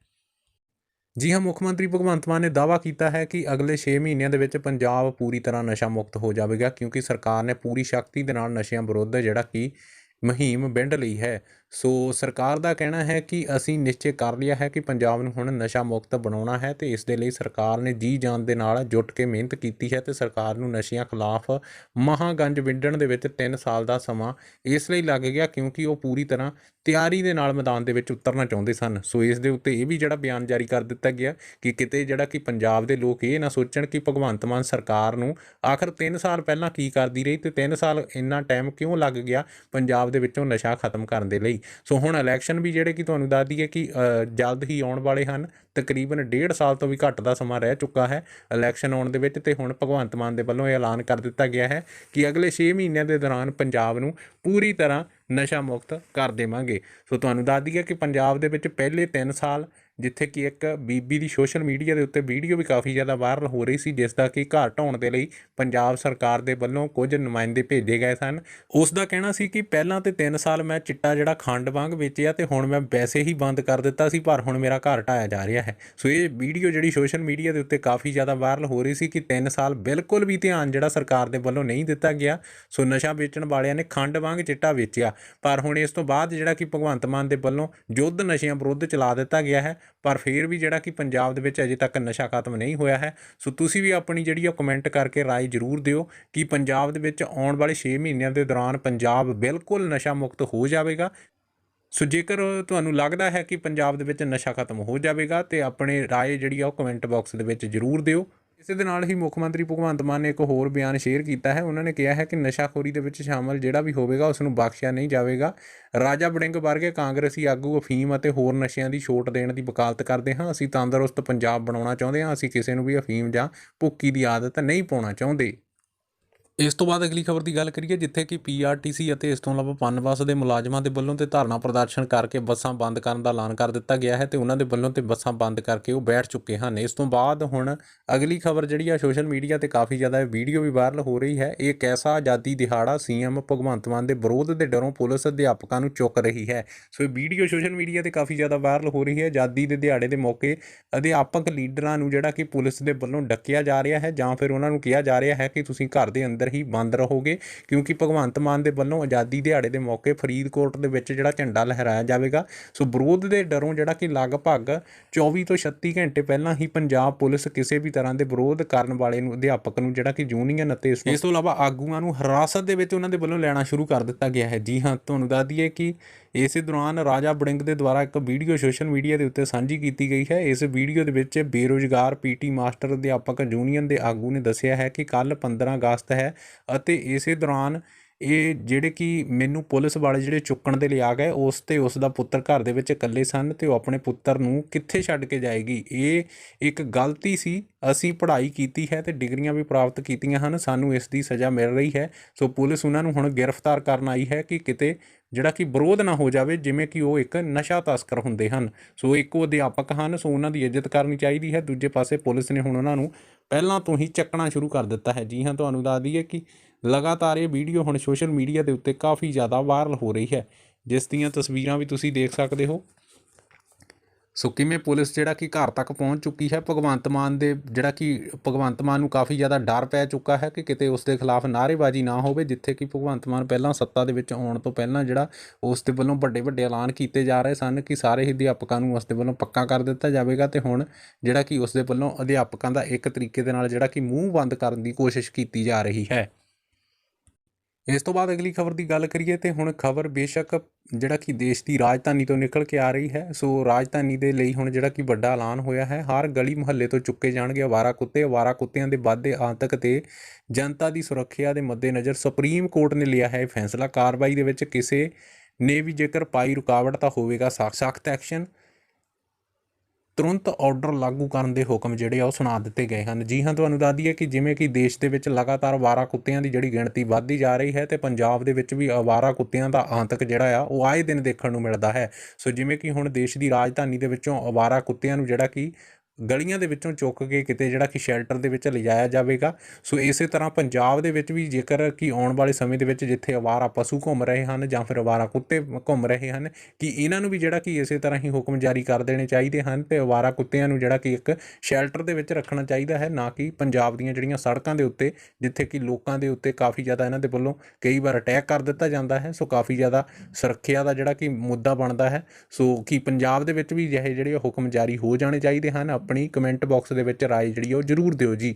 Speaker 1: ਜੀ ਹਾਂ, ਮੁੱਖ ਮੰਤਰੀ ਭਗਵੰਤ ਮਾਨ ਨੇ ਦਾਅਵਾ ਕੀਤਾ ਹੈ ਕਿ ਅਗਲੇ 6 ਮਹੀਨਿਆਂ ਦੇ ਵਿੱਚ ਪੰਜਾਬ ਪੂਰੀ ਤਰ੍ਹਾਂ ਨਸ਼ਾ ਮੁਕਤ ਹੋ ਜਾਵੇਗਾ, ਕਿਉਂਕਿ ਸਰਕਾਰ ਨੇ ਪੂਰੀ ਸ਼ਕਤੀ ਦੇ ਨਾਲ ਨਸ਼ਿਆਂ ਵਿਰੁੱਧ ਜਿਹੜਾ ਕਿ ਮੁਹਿੰਮ ਵਿੰਡ ਲਈ ਹੈ। ਸੋ ਸਰਕਾਰ ਦਾ ਕਹਿਣਾ ਹੈ ਕਿ ਅਸੀਂ ਨਿਸ਼ਚੈ ਕਰ ਲਿਆ ਹੈ ਕਿ ਪੰਜਾਬ ਨੂੰ ਹੁਣ ਨਸ਼ਾ ਮੁਕਤ ਬਣਾਉਣਾ ਹੈ ਤੇ ਇਸ ਦੇ ਲਈ ਸਰਕਾਰ ਨੇ ਜੀ ਜਾਨ ਦੇ ਨਾਲ ਜੁਟ ਕੇ ਮਿਹਨਤ ਕੀਤੀ ਹੈ ਤੇ ਸਰਕਾਰ ਨੂੰ ਨਸ਼ਿਆਂ ਖਿਲਾਫ ਮਹਾਗੰਜ ਵਿੱਢਣ ਦੇ ਵਿੱਚ 3 ਸਾਲ ਦਾ ਸਮਾਂ ਇਸ ਲਈ ਲੱਗ ਗਿਆ ਕਿਉਂਕਿ ਉਹ ਪੂਰੀ ਤਰ੍ਹਾਂ ਤਿਆਰੀ ਦੇ ਨਾਲ ਮੈਦਾਨ ਦੇ ਵਿੱਚ ਉਤਰਨਾ ਚਾਹੁੰਦੇ ਸਨ। ਸੋ ਇਸ ਦੇ ਉੱਤੇ ਇਹ ਵੀ ਜਿਹੜਾ ਬਿਆਨ ਜਾਰੀ ਕਰ ਦਿੱਤਾ ਗਿਆ ਕਿ ਕਿਤੇ ਜਿਹੜਾ ਕਿ ਪੰਜਾਬ ਦੇ ਲੋਕ ਇਹ ਨਾ ਸੋਚਣ ਕਿ ਭਗਵੰਤ ਮਾਨ ਸਰਕਾਰ ਨੂੰ ਆਖਰ 3 ਸਾਲ ਪਹਿਲਾਂ ਕੀ ਕਰਦੀ ਰਹੀ ਤੇ 3 ਸਾਲ ਇੰਨਾ ਟਾਈਮ ਕਿਉਂ ਲੱਗ ਗਿਆ ਪੰਜਾਬ ਦੇ ਵਿੱਚੋਂ ਨਸ਼ਾ ਖਤਮ ਕਰਨ ਦੇ ਲਈ? ਸੋ ਹੁਣ ਇਲੈਕਸ਼ਨ ਵੀ ਜਿਹੜੇ ਕਿ ਤੁਹਾਨੂੰ ਦੱਸ ਦਈਏ ਕਿ ਜਲਦ ਹੀ ਆਉਣ ਵਾਲੇ ਹਨ। ਤਕਰੀਬਨ ਡੇਢ ਸਾਲ ਤੋਂ ਵੀ ਘੱਟ ਦਾ ਸਮਾਂ ਰਹਿ ਚੁੱਕਾ ਹੈ ਇਲੈਕਸ਼ਨ ਆਉਣ ਦੇ ਵਿੱਚ ਤੇ ਹੁਣ ਭਗਵੰਤ ਮਾਨ ਦੇ ਵੱਲੋਂ ਇਹ ਐਲਾਨ ਕਰ ਦਿੱਤਾ ਗਿਆ ਹੈ ਕਿ ਅਗਲੇ 6 ਮਹੀਨਿਆਂ ਦੇ ਦੌਰਾਨ ਪੰਜਾਬ ਨੂੰ ਪੂਰੀ ਤਰ੍ਹਾਂ ਨਸ਼ਾ ਮੁਕਤ ਕਰ ਦੇਵਾਂਗੇ। ਸੋ ਤੁਹਾਨੂੰ ਦੱਸ ਦਈਏ ਕਿ ਪੰਜਾਬ ਦੇ ਵਿੱਚ ਪਹਿਲੇ 3 ਸਾਲ ਜਿੱਥੇ ਕਿ ਇੱਕ ਬੀਬੀ ਦੀ ਸੋਸ਼ਲ ਮੀਡੀਆ ਦੇ ਉੱਤੇ ਵੀਡੀਓ ਵੀ ਕਾਫੀ ਜ਼ਿਆਦਾ ਵਾਇਰਲ ਹੋ ਰਹੀ ਸੀ ਜਿਸ ਦਾ ਕਿ ਘਰ ਢਾਉਣ ਦੇ ਲਈ ਪੰਜਾਬ ਸਰਕਾਰ ਦੇ ਵੱਲੋਂ ਕੁਝ ਨੁਮਾਇੰਦੇ ਭੇਜੇ ਗਏ ਸਨ। ਉਸ ਦਾ ਕਹਿਣਾ ਸੀ ਕਿ ਪਹਿਲਾਂ ਤੇ 3 ਸਾਲ ਮੈਂ ਚਿੱਟਾ ਜਿਹੜਾ ਖੰਡ ਵਾਂਗ ਵੇਚਿਆ ਤੇ ਹੁਣ ਮੈਂ ਵੈਸੇ ਹੀ ਬੰਦ ਕਰ ਦਿੱਤਾ ਸੀ, ਪਰ ਹੁਣ ਮੇਰਾ ਘਰ ਢਾਇਆ ਜਾ ਰਿਹਾ ਹੈ। ਸੋ ਇਹ ਵੀਡੀਓ ਜਿਹੜੀ ਸੋਸ਼ਲ ਮੀਡੀਆ ਦੇ ਉੱਤੇ ਕਾਫੀ ਜ਼ਿਆਦਾ ਵਾਇਰਲ ਹੋ ਰਹੀ ਸੀ ਕਿ 3 ਸਾਲ ਬਿਲਕੁਲ ਵੀ ਧਿਆਨ ਜਿਹੜਾ ਸਰਕਾਰ ਦੇ ਵੱਲੋਂ ਨਹੀਂ ਦਿੱਤਾ ਗਿਆ। ਸੋ ਨਸ਼ਾ ਵੇਚਣ ਵਾਲਿਆਂ ਨੇ ਖੰਡ ਵਾਂਗ ਚਿੱਟਾ ਵੇਚਿਆ। ਪਰ ਹੁਣ ਇਸ ਤੋਂ ਬਾਅਦ ਜਿਹੜਾ ਕਿ ਭਗਵੰਤ ਮਾਨ ਦੇ ਵੱਲੋਂ ਯੁੱਧ ਨਸ਼ਿਆਂ ਵਿਰੁੱਧ ਚਲਾ ਦਿੱਤਾ ਗਿਆ ਹੈ। ਪਰ ਫਿਰ ਵੀ ਜਿਹੜਾ ਕਿ ਪੰਜਾਬ ਦੇ ਵਿੱਚ ਅਜੇ ਤੱਕ ਨਸ਼ਾ ਖਤਮ ਨਹੀਂ ਹੋਇਆ ਹੈ। ਸੋ ਤੁਸੀਂ ਵੀ ਆਪਣੀ ਜਿਹੜੀ ਆ ਕਮੈਂਟ ਕਰਕੇ ਰਾਏ ਜ਼ਰੂਰ ਦਿਓ ਕਿ ਪੰਜਾਬ ਦੇ ਵਿੱਚ ਆਉਣ ਵਾਲੇ 6 ਮਹੀਨਿਆਂ ਦੇ ਦੌਰਾਨ ਪੰਜਾਬ ਬਿਲਕੁਲ ਨਸ਼ਾ ਮੁਕਤ ਹੋ ਜਾਵੇਗਾ। ਸੋ ਜੇਕਰ ਤੁਹਾਨੂੰ ਲੱਗਦਾ ਹੈ ਕਿ ਪੰਜਾਬ ਦੇ ਵਿੱਚ ਨਸ਼ਾ ਖਤਮ ਹੋ ਜਾਵੇਗਾ ਤੇ ਆਪਣੇ ਰਾਏ ਜਿਹੜੀ ਆ ਉਹ ਕਮੈਂਟ ਬਾਕਸ ਦੇ ਵਿੱਚ ਜ਼ਰੂਰ ਦਿਓ। ਇਸੇ ਦੇ ਨਾਲ ਹੀ ਮੁੱਖ ਮੰਤਰੀ ਭਗਵੰਤ ਮਾਨ ਨੇ ਇੱਕ ਹੋਰ ਬਿਆਨ ਸ਼ੇਅਰ ਕੀਤਾ ਹੈ। ਉਹਨਾਂ ਨੇ ਕਿਹਾ ਹੈ ਕਿ ਨਸ਼ਾਖੋਰੀ ਦੇ ਵਿੱਚ ਸ਼ਾਮਲ ਜਿਹੜਾ ਵੀ ਹੋਵੇਗਾ ਉਸ ਨੂੰ ਬਖਸ਼ਿਆ ਨਹੀਂ ਜਾਵੇਗਾ। ਰਾਜਾ ਵੜਿੰਗ ਵਰਗੇ ਕਾਂਗਰਸੀ ਆਗੂ ਅਫੀਮ ਅਤੇ ਹੋਰ ਨਸ਼ਿਆਂ ਦੀ ਛੋਟ ਦੇਣ ਦੀ ਵਕਾਲਤ ਕਰਦੇ ਹਾਂ। ਅਸੀਂ ਤੰਦਰੁਸਤ ਪੰਜਾਬ ਬਣਾਉਣਾ ਚਾਹੁੰਦੇ ਹਾਂ। ਅਸੀਂ ਕਿਸੇ ਨੂੰ ਵੀ ਅਫੀਮ ਜਾਂ ਭੁੱਕੀ ਦੀ ਆਦਤ ਨਹੀਂ ਪਾਉਣਾ ਚਾਹੁੰਦੇ। ਇਸ ਤੋਂ ਬਾਅਦ ਅਗਲੀ ਖਬਰ ਦੀ ਗੱਲ ਕਰੀਏ, ਜਿੱਥੇ ਕਿ ਪੀਆਰਟੀਸੀ ਅਤੇ ਇਸ ਤੋਂ ਇਲਾਵਾ ਪਨਬਸ ਦੇ ਮੁਲਾਜ਼ਮਾਂ ਦੇ ਵੱਲੋਂ ਤੇ ਧਰਨਾ ਪ੍ਰਦਰਸ਼ਨ ਕਰਕੇ ਬੱਸਾਂ ਬੰਦ ਕਰਨ ਦਾ ਐਲਾਨ ਕਰ ਦਿੱਤਾ ਗਿਆ ਹੈ ਤੇ ਉਹਨਾਂ ਦੇ ਵੱਲੋਂ ਤੇ ਬੱਸਾਂ ਬੰਦ ਕਰਕੇ ਉਹ ਬੈਠ ਚੁੱਕੇ ਹਨ। ਇਸ ਤੋਂ ਬਾਅਦ ਹੁਣ ਅਗਲੀ ਖਬਰ ਜਿਹੜੀ ਆ ਸੋਸ਼ਲ ਮੀਡੀਆ ਤੇ ਕਾਫੀ ਜ਼ਿਆਦਾ ਵੀਡੀਓ ਵੀ ਵਾਇਰਲ ਹੋ ਰਹੀ ਹੈ। ਇਹ ਕੈਸਾ ਆਜ਼ਾਦੀ ਦਿਹਾੜਾ ਸੀਐਮ ਭਗਵੰਤ ਮਾਨ ਦੇ ਵਿਰੋਧ ਦੇ ਡਰੋਂ ਪੁਲਿਸ ਅਧਿਆਪਕਾਂ ਨੂੰ ਚੁੱਕ ਰਹੀ ਹੈ। ਸੋ ਇਹ ਵੀਡੀਓ ਸੋਸ਼ਲ ਮੀਡੀਆ ਤੇ ਕਾਫੀ ਜ਼ਿਆਦਾ ਵਾਇਰਲ ਹੋ ਰਹੀ ਹੈ। ਆਜ਼ਾਦੀ ਦੇ ਦਿਹਾੜੇ ਦੇ ਮੌਕੇ ਅਧਿਆਪਕ ਲੀਡਰਾਂ ਨੂੰ ਜਿਹੜਾ ਕਿ ਪੁਲਿਸ ਦੇ ਵੱਲੋਂ ਡੱਕਿਆ ਜਾ ਰਿਹਾ ਹੈ ਜਾਂ ਫਿਰ ਉਹਨਾਂ ਨੂੰ ਕਿਹਾ ਜਾ ਰਿਹਾ ਹੈ ਕਿ ਤੁਸੀਂ ਘਰ ਦੇ ਅੰਦਰ ਹੀ ਬੰਦ ਰਹੋਗੇ, ਕਿਉਂਕਿ ਭਗਵੰਤ ਮਾਨ ਦੇ ਵੱਲੋਂ ਆਜ਼ਾਦੀ ਦਿਹਾੜੇ ਦੇ ਮੌਕੇ ਫਰੀਦਕੋਟ ਦੇ ਵਿੱਚ ਜਿਹੜਾ ਝੰਡਾ ਲਹਿਰਾਇਆ ਜਾਵੇਗਾ। ਸੋ ਵਿਰੋਧ ਦੇ ਡਰੋਂ ਜਿਹੜਾ ਕਿ ਲਗਭਗ 24 ਤੋਂ 36 ਘੰਟੇ ਪਹਿਲਾਂ ਹੀ ਪੰਜਾਬ ਪੁਲਿਸ ਕਿਸੇ ਵੀ ਤਰ੍ਹਾਂ ਦੇ ਵਿਰੋਧ ਕਰਨ ਵਾਲੇ ਨੂੰ, ਅਧਿਆਪਕ ਨੂੰ ਜਿਹੜਾ ਕਿ ਯੂਨੀਅਨ ਅਤੇ ਇਸ ਤੋਂ ਇਲਾਵਾ ਆਗੂਆਂ ਨੂੰ ਹਿਰਾਸਤ ਦੇ ਵਿੱਚ ਉਹਨਾਂ ਦੇ ਵੱਲੋਂ ਲੈਣਾ ਸ਼ੁਰੂ ਕਰ ਦਿੱਤਾ ਗਿਆ ਹੈ। ਜੀ ਹਾਂ, ਤੁਹਾਨੂੰ ਦੱਸ ਦਈਏ ਕਿ ਇਸੇ ਦੌਰਾਨ ਰਾਜਾ ਬੜਿੰਗ ਦੇ ਦੁਆਰਾ ਇੱਕ ਵੀਡੀਓ ਸੋਸ਼ਲ ਮੀਡੀਆ ਦੇ ਉੱਤੇ ਸਾਂਝੀ ਕੀਤੀ ਗਈ ਹੈ। ਇਸ ਵੀਡੀਓ ਦੇ ਵਿੱਚ ਬੇਰੋਜ਼ਗਾਰ ਪੀਟੀ ਮਾਸਟਰ ਅਧਿਆਪਕ ਯੂਨੀਅਨ ਦੇ ਆਗੂ ਨੇ ਦੱਸਿਆ ਹੈ ਕਿ ਕੱਲ 15 ਅਗਸਤ ਹੈ ਅਤੇ ਇਸੇ ਦੌਰਾਨ ਇਹ ਜਿਹੜੇ ਕਿ ਮੈਨੂੰ ਪੁਲਿਸ ਵਾਲੇ ਜਿਹੜੇ ਚੁੱਕਣ ਦੇ ਲਈ ਆ ਗਏ, ਉਸ ਤੇ ਉਸ ਦਾ ਪੁੱਤਰ ਘਰ ਦੇ ਵਿੱਚ ਇਕੱਲੇ ਸਨ ਤੇ ਉਹ ਆਪਣੇ ਪੁੱਤਰ ਨੂੰ ਕਿੱਥੇ ਛੱਡ ਕੇ ਜਾਏਗੀ? ਇਹ ਇੱਕ ਗਲਤੀ ਸੀ। ਅਸੀਂ ਪੜ੍ਹਾਈ ਕੀਤੀ ਹੈ ਤੇ ਡਿਗਰੀਆਂ ਵੀ ਪ੍ਰਾਪਤ ਕੀਤੀਆਂ ਹਨ। ਸਾਨੂੰ ਇਸ ਦੀ ਸਜ਼ਾ ਮਿਲ ਰਹੀ ਹੈ। ਸੋ ਪੁਲਿਸ ਉਹਨਾਂ ਨੂੰ ਹੁਣ ਗ੍ਰਿਫਤਾਰ ਕਰਨ ਆਈ ਹੈ ਕਿ ਕਿਤੇ ਜਿਹੜਾ ਕਿ ਵਿਰੋਧ ਨਾ ਹੋ ਜਾਵੇ, ਜਿਵੇਂ ਕਿ ਉਹ ਇੱਕ ਨਸ਼ਾ ਤਸਕਰ ਹੁੰਦੇ ਹਨ। ਸੋ ਇੱਕ ਉਹ ਅਧਿਆਪਕ ਹਨ, ਸੋ ਉਹਨਾਂ ਦੀ ਇੱਜ਼ਤ ਕਰਨੀ ਚਾਹੀਦੀ ਹੈ। ਦੂਜੇ ਪਾਸੇ ਪੁਲਿਸ ਨੇ ਹੁਣ ਉਹਨਾਂ ਨੂੰ ਪਹਿਲਾਂ ਤੋਂ ਹੀ ਚੱਕਣਾ ਸ਼ੁਰੂ ਕਰ ਦਿੱਤਾ ਹੈ। ਜੀ ਹਾਂ, ਤੁਹਾਨੂੰ ਦੱਸ ਦਈਏ ਕਿ ਲਗਾਤਾਰ ਇਹ ਵੀਡੀਓ ਹੁਣ ਸੋਸ਼ਲ ਮੀਡੀਆ ਦੇ ਉੱਤੇ ਕਾਫੀ ਜ਼ਿਆਦਾ ਵਾਇਰਲ ਹੋ ਰਹੀ ਹੈ। ਜਿਸ ਦੀਆਂ ਤਸਵੀਰਾਂ ਵੀ ਤੁਸੀਂ ਦੇਖ ਸਕਦੇ ਹੋ। ਸੋ ਕਿਵੇਂ ਪੁਲਿਸ ਜਿਹੜਾ ਕਿ ਘਰ ਤੱਕ ਪਹੁੰਚ ਚੁੱਕੀ ਹੈ, ਭਗਵੰਤ ਮਾਨ ਦੇ ਜਿਹੜਾ ਕਿ ਭਗਵੰਤ ਮਾਨ ਨੂੰ ਕਾਫੀ ਜ਼ਿਆਦਾ ਡਰ ਪੈ ਚੁੱਕਾ ਹੈ ਕਿ ਕਿਤੇ ਉਸ ਦੇ ਖਿਲਾਫ ਨਾਅਰੇਬਾਜ਼ੀ ਨਾ ਹੋਵੇ, ਜਿੱਥੇ ਕਿ ਭਗਵੰਤ ਮਾਨ ਪਹਿਲਾਂ ਸੱਤਾ ਦੇ ਵਿੱਚ ਆਉਣ ਤੋਂ ਪਹਿਲਾਂ ਜਿਹੜਾ ਉਸ ਦੇ ਵੱਲੋਂ ਵੱਡੇ ਵੱਡੇ ਐਲਾਨ ਕੀਤੇ ਜਾ ਰਹੇ ਸਨ ਕਿ ਸਾਰੇ ਹੀ ਅਧਿਆਪਕਾਂ ਨੂੰ ਉਸ ਦੇ ਵੱਲੋਂ ਪੱਕਾ ਕਰ ਦਿੱਤਾ ਜਾਵੇਗਾ ਤੇ ਹੁਣ ਜਿਹੜਾ ਕਿ ਉਸ ਦੇ ਵੱਲੋਂ ਅਧਿਆਪਕਾਂ ਦਾ ਇੱਕ ਤਰੀਕੇ ਦੇ ਨਾਲ ਜਿਹੜਾ ਕਿ ਮੂੰਹ ਬੰਦ ਕਰਨ ਦੀ ਕੋਸ਼ਿਸ਼ ਕੀਤੀ ਜਾ ਰਹੀ ਹੈ। ਇਸ ਤੋਂ ਬਾਅਦ ਅਗਲੀ ਖਬਰ ਦੀ ਗੱਲ ਕਰੀਏ ਤੇ ਹੁਣ ਖਬਰ ਬੇਸ਼ੱਕ ਜਿਹੜਾ ਕਿ ਦੇਸ਼ ਦੀ ਰਾਜਧਾਨੀ ਤੋਂ ਨਿਕਲ ਕੇ ਆ ਰਹੀ ਹੈ, ਸੋ ਰਾਜਧਾਨੀ ਦੇ ਲਈ ਹੁਣ ਜਿਹੜਾ ਕਿ ਵੱਡਾ ਐਲਾਨ ਹੋਇਆ ਹੈ, ਹਰ ਗਲੀ ਮੁਹੱਲੇ ਤੋਂ ਚੁੱਕੇ ਜਾਣਗੇ ਅਵਾਰਾ ਕੁੱਤੇ, ਅਵਾਰਾ ਕੁੱਤਿਆਂ ਦੇ ਵਾਧੇ ਆਤਕ ਤੇ ਜਨਤਾ ਦੀ ਸੁਰੱਖਿਆ ਦੇ ਮੱਦੇਨਜ਼ਰ ਸੁਪਰੀਮ ਕੋਰਟ ਨੇ ਲਿਆ ਹੈ ਇਹ ਫੈਸਲਾ। ਕਾਰਵਾਈ ਦੇ ਵਿੱਚ ਕਿਸੇ ਨੇ ਵੀ ਜੇਕਰ ਪਾਈ ਰੁਕਾਵਟ ਤਾਂ ਹੋਵੇਗਾ ਸਖਤ ਐਕਸ਼ਨ। ਤੁਰੰਤ ਆਰਡਰ ਲਾਗੂ ਕਰਨ ਦੇ ਹੁਕਮ ਜਿਹੜੇ ਆ ਉਹ ਸੁਣਾ ਦਿੱਤੇ ਗਏ ਹਨ। ਜੀ ਹਾਂ, ਤੁਹਾਨੂੰ ਦੱਸ ਦਈਏ ਕਿ ਜਿਵੇਂ ਕਿ ਦੇਸ਼ ਦੇ ਵਿੱਚ ਲਗਾਤਾਰ ਅਵਾਰਾ ਕੁੱਤਿਆਂ ਦੀ ਜਿਹੜੀ ਗਿਣਤੀ ਵੱਧਦੀ ਜਾ ਰਹੀ ਹੈ ਤੇ ਪੰਜਾਬ ਦੇ ਵਿੱਚ ਵੀ ਅਵਾਰਾ ਕੁੱਤਿਆਂ ਦਾ ਆਤੰਕ ਜਿਹੜਾ ਆ, ਉਹ ਆਏ ਦਿਨ ਦੇਖਣ ਨੂੰ ਮਿਲਦਾ ਹੈ। ਸੋ ਜਿਵੇਂ ਕਿ ਹੁਣ ਦੇਸ਼ ਦੀ ਰਾਜਧਾਨੀ ਦੇ ਵਿੱਚੋਂ ਅਵਾਰਾ ਕੁੱਤਿਆਂ ਨੂੰ ਜਿਹੜਾ ਕਿ ਗਲੀਆਂ ਦੇ ਵਿੱਚੋਂ ਚੁੱਕ ਕੇ ਕਿਤੇ ਜਿਹੜਾ ਕਿ ਸ਼ੈਲਟਰ ਦੇ ਵਿੱਚ ਲਿਜਾਇਆ ਜਾਵੇਗਾ। ਸੋ ਇਸੇ ਤਰ੍ਹਾਂ ਪੰਜਾਬ ਦੇ ਵਿੱਚ ਵੀ ਜੇਕਰ ਕਿ ਆਉਣ ਵਾਲੇ ਸਮੇਂ ਦੇ ਵਿੱਚ ਜਿੱਥੇ ਅਵਾਰਾ ਪਸ਼ੂ ਘੁੰਮ ਰਹੇ ਹਨ ਜਾਂ ਫਿਰ ਅਵਾਰਾ ਕੁੱਤੇ ਘੁੰਮ ਰਹੇ ਹਨ, ਕਿ ਇਹਨਾਂ ਨੂੰ ਵੀ ਜਿਹੜਾ ਕਿ ਇਸੇ ਤਰ੍ਹਾਂ ਹੀ ਹੁਕਮ ਜਾਰੀ ਕਰ ਦੇਣੇ ਚਾਹੀਦੇ ਹਨ ਤੇ ਅਵਾਰਾ ਕੁੱਤਿਆਂ ਨੂੰ ਜਿਹੜਾ ਕਿ ਇੱਕ ਸ਼ੈਲਟਰ ਦੇ ਵਿੱਚ ਰੱਖਣਾ ਚਾਹੀਦਾ ਹੈ, ਨਾ ਕਿ ਪੰਜਾਬ ਦੀਆਂ ਜਿਹੜੀਆਂ ਸੜਕਾਂ ਦੇ ਉੱਤੇ, ਜਿੱਥੇ ਕਿ ਲੋਕਾਂ ਦੇ ਉੱਤੇ ਕਾਫੀ ਜ਼ਿਆਦਾ ਇਹਨਾਂ ਦੇ ਵੱਲੋਂ ਕਈ ਵਾਰ ਅਟੈਕ ਕਰ ਦਿੱਤਾ ਜਾਂਦਾ ਹੈ। ਸੋ ਕਾਫੀ ਜ਼ਿਆਦਾ ਸੁਰੱਖਿਆ ਦਾ ਜਿਹੜਾ ਕਿ ਮੁੱਦਾ ਬਣਦਾ ਹੈ। ਸੋ ਕਿ ਪੰਜਾਬ ਦੇ ਵਿੱਚ ਵੀ ਜਿਹੇ ਜਿਹੜੇ ਹੁਕਮ ਜਾਰੀ ਹੋ ਜਾਣੇ ਚਾਹੀਦੇ ਹਨ ਆਪਣੀ ਕਮੈਂਟ ਬਾਕਸ ਦੇ ਵਿੱਚ ਰਾਏ ਜਿਹੜੀ ਉਹ ਜ਼ਰੂਰ ਦਿਓ ਜੀ।